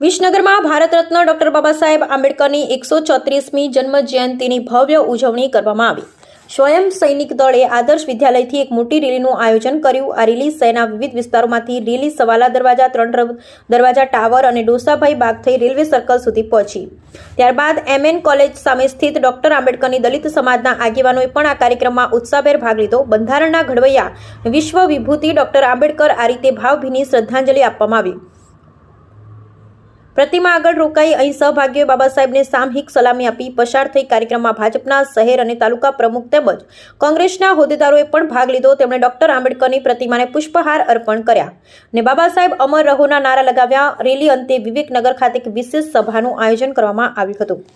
વિસનગરમાં Bharat Ratna doctor Baba Saheb આંબેડકરની એકસો ચોત્રીસમી જન્મ જયંતિની ભવ્ય ઉજવણી કરવામાં આવી. સ્વયં સૈનિક દળે આદર્શ વિદ્યાલયથી એક મોટી રેલીનું આયોજન કર્યું. આ રેલી શહેરના વિવિધ વિસ્તારોમાંથી રેલી સવાલા દરવાજા, ત્રણ દરવાજા, ટાવર અને ડોસાભાઈ બાગ થઈ રેલવે સર્કલ સુધી પહોંચી. ત્યારબાદ એમએન કોલેજ સામે સ્થિત ડોક્ટર આંબેડકરની દલિત સમાજના આગેવાનોએ પણ આ કાર્યક્રમમાં ઉત્સાહભેર ભાગ લીધો. બંધારણના ઘડવૈયા વિશ્વ વિભૂતિ ડોક્ટર આંબેડકર આ રીતે ભાવભીની શ્રદ્ધાંજલિ આપવામાં આવી. પ્રતિમા આગળ રોકાઈ અહીં સહભાગીઓએ બાબા સાહેબને સામહિક સલામી આપી પસાર થઈ કાર્યક્રમમાં ભાજપના શહેર અને તાલુકા પ્રમુખ તેમજ કોંગ્રેસના હોદ્દેદારોએ પણ ભાગ લીધો. તેમણે ડોક્ટર આંબેડકરની પ્રતિમાને પુષ્પહાર અર્પણ કર્યા અને બાબા સાહેબ અમર રહોના નારા લગાવ્યા. રેલી અંતે વિવેકનગર ખાતે એક વિશેષ સભાનું આયોજન કરવામાં આવ્યું હતું.